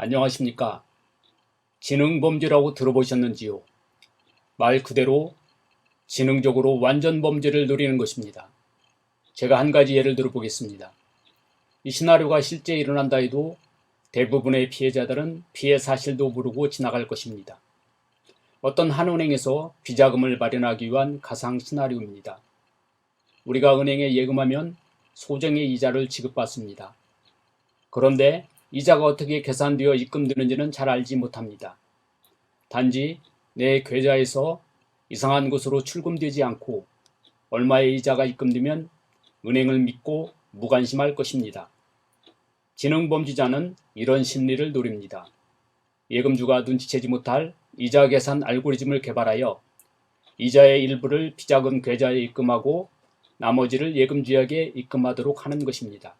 안녕하십니까. 지능범죄라고 들어보셨는지요? 말 그대로 지능적으로 완전 범죄를 노리는 것입니다. 제가 한 가지 예를 들어 보겠습니다. 이 시나리오가 실제 일어난다 해도 대부분의 피해자들은 피해 사실도 모르고 지나갈 것입니다. 어떤 한 은행에서 비자금을 마련하기 위한 가상 시나리오입니다. 우리가 은행에 예금하면 소정의 이자를 지급받습니다. 그런데 이자가 어떻게 계산되어 입금되는지는 잘 알지 못합니다. 단지 내 계좌에서 이상한 곳으로 출금되지 않고 얼마의 이자가 입금되면 은행을 믿고 무관심할 것입니다. 지능범죄자는 이런 심리를 노립니다. 예금주가 눈치채지 못할 이자 계산 알고리즘을 개발하여 이자의 일부를 비자금 계좌에 입금하고 나머지를 예금주에게 입금하도록 하는 것입니다.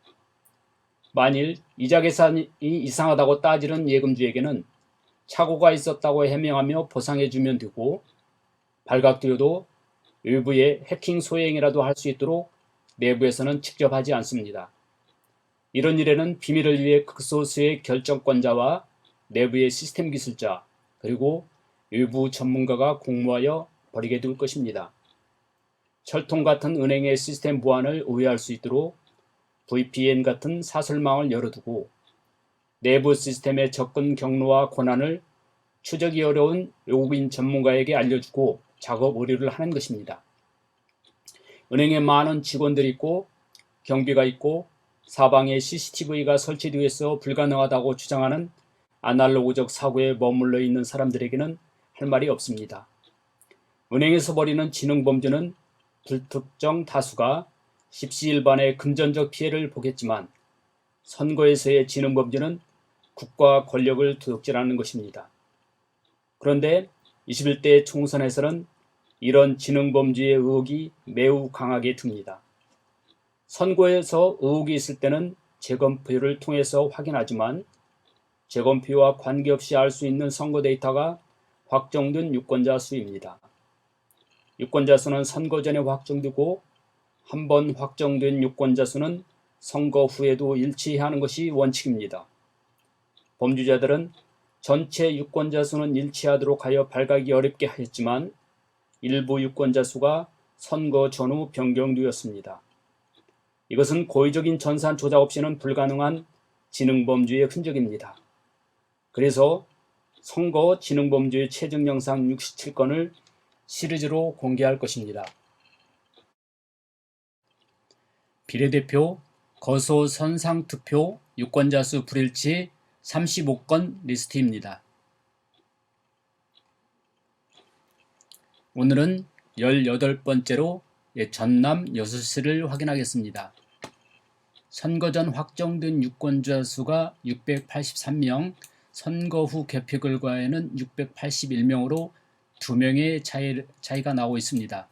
만일 이자 계산이 이상하다고 따지는 예금주에게는 착오가 있었다고 해명하며 보상해주면 되고 발각되어도 외부의 해킹 소행이라도 할 수 있도록 내부에서는 직접 하지 않습니다. 이런 일에는 비밀을 위해 극소수의 결정권자와 내부의 시스템 기술자 그리고 외부 전문가가 공모하여 벌이게 될 것입니다. 철통 같은 은행의 시스템 보안을 오해할 수 있도록 VPN 같은 사설망을 열어두고 내부 시스템의 접근 경로와 권한을 추적이 어려운 외국인 전문가에게 알려주고 작업 의뢰를 하는 것입니다. 은행에 많은 직원들이 있고 경비가 있고 사방에 CCTV가 설치되어 있어 불가능하다고 주장하는 아날로그적 사고에 머물러 있는 사람들에게는 할 말이 없습니다. 은행에서 벌이는 지능 범죄는 불특정 다수가 십시일반의 금전적 피해를 보겠지만 선거에서의 지능범죄는 국가 권력을 도둑질하는 것입니다. 그런데 21대 총선에서는 이런 지능범죄의 의혹이 매우 강하게 듭니다. 선거에서 의혹이 있을 때는 재검표를 통해서 확인하지만 재검표와 관계없이 알 수 있는 선거 데이터가 확정된 유권자 수입니다. 유권자 수는 선거 전에 확정되고 한 번 확정된 유권자 수는 선거 후에도 일치하는 것이 원칙입니다. 범죄자들은 전체 유권자 수는 일치하도록 하여 발각이 어렵게 하였지만 일부 유권자 수가 선거 전후 변경되었습니다. 이것은 고의적인 전산 조작 없이는 불가능한 지능범죄의 흔적입니다. 그래서 선거 지능범죄의 최종 영상 67건을 시리즈로 공개할 것입니다. 비례대표 거소 선상 투표 유권자 수 불일치 35건 리스트입니다. 오늘은 18번째로 전남 여수시를 확인하겠습니다. 선거 전 확정된 유권자 수가 683명, 선거 후 개표 결과에는 681명으로 2명의 차이, 차이가 나오고 있습니다.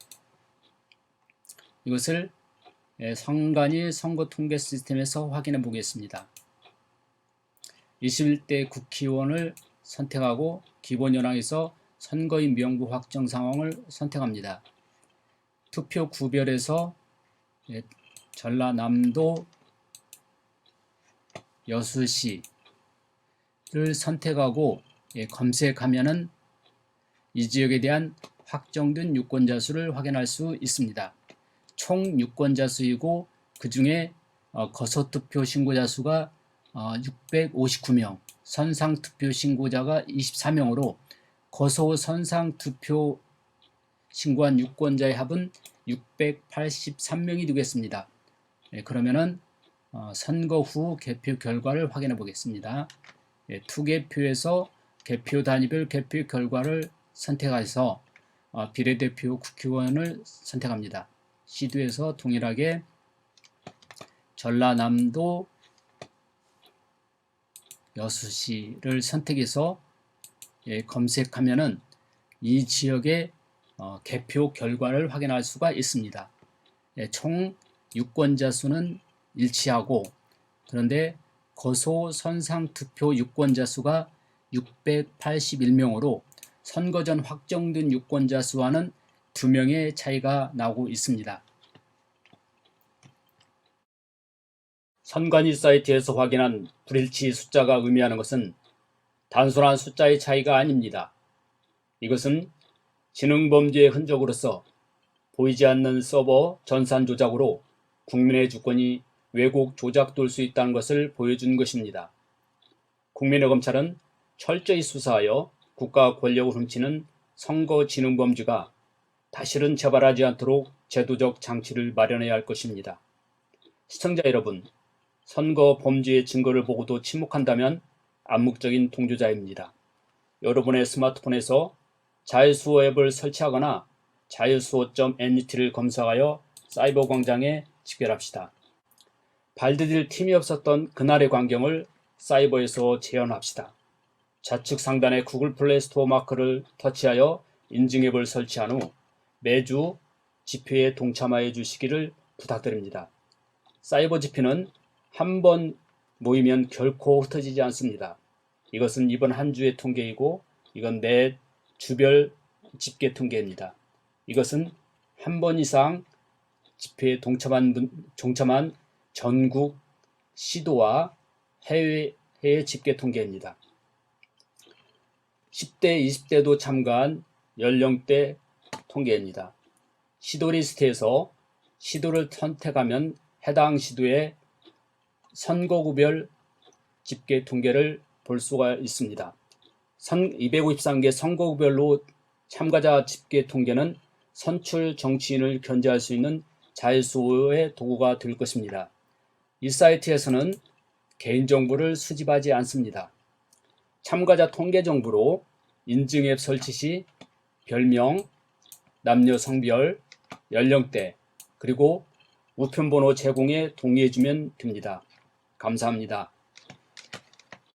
이것을 성간이 선거 통계 시스템에서 확인해 보겠습니다. 21대 국회의원을 선택하고 기본 현황에서 선거인 명부 확정 상황을 선택합니다. 투표 구별에서 전라남도 여수시를 선택하고 검색하면은 이 지역에 대한 확정된 유권자 수를 확인할 수 있습니다. 총 유권자 수이고 그 중에 거소투표 신고자 수가 659명, 선상투표 신고자가 24명으로 거소 선상투표 신고한 유권자의 합은 683명이 되겠습니다. 네, 그러면은 어, 선거 후 개표 결과를 확인해 보겠습니다. 예, 투개표에서 개표 단위별 개표 결과를 선택해서 어, 비례대표 국회의원을 선택합니다. 시도에서 동일하게 전라남도 여수시를 선택해서 예, 검색하면은 이 지역의 어, 개표 결과를 확인할 수가 있습니다. 예, 총 유권자 수는 일치하고 그런데 거소 선상 투표 유권자 수가 681명으로 선거 전 확정된 유권자 수와는 2명의 차이가 나고 있습니다. 선관위 사이트에서 확인한 불일치 숫자가 의미하는 것은 단순한 숫자의 차이가 아닙니다. 이것은 지능범죄의 흔적으로서 보이지 않는 서버 전산 조작으로 국민의 주권이 왜곡 조작될 수 있다는 것을 보여준 것입니다. 국민의 검찰은 철저히 수사하여 국가 권력을 훔치는 선거 지능범죄가 다시는 재발하지 않도록 제도적 장치를 마련해야 할 것입니다. 시청자 여러분, 선거 범죄의 증거를 보고도 침묵한다면 암묵적인 동조자입니다. 여러분의 스마트폰에서 자유수호 앱을 설치하거나 자유수호.net를 검색하여 사이버 광장에 집결합시다. 발디딜 틈이 없었던 그날의 광경을 사이버에서 재현합시다. 좌측 상단의 구글 플레이 스토어 마크를 터치하여 인증 앱을 설치한 후 매주 집회에 동참하여 주시기를 부탁드립니다. 사이버 집회는 한 번 모이면 결코 흩어지지 않습니다. 이것은 이번 한 주의 통계이고 이건 매 주별 집계 통계입니다. 이것은 한 번 이상 집회에 동참한 분, 동참한 전국 시도와 해외 해외 집계 통계입니다. 10대, 20대도 참가한 연령대 통계입니다. 시도 리스트에서 시도를 선택하면 해당 시도의 선거구별 집계 통계를 볼 수가 있습니다. 253개 선거구별로 참가자 집계 통계는 선출 정치인을 견제할 수 있는 자율수호의 도구가 될 것입니다. 이 사이트에서는 개인정보를 수집하지 않습니다. 참가자 통계 정보로 인증 앱 설치 시 별명, 남녀 성별, 연령대, 그리고 우편번호 제공에 동의해주면 됩니다. 감사합니다.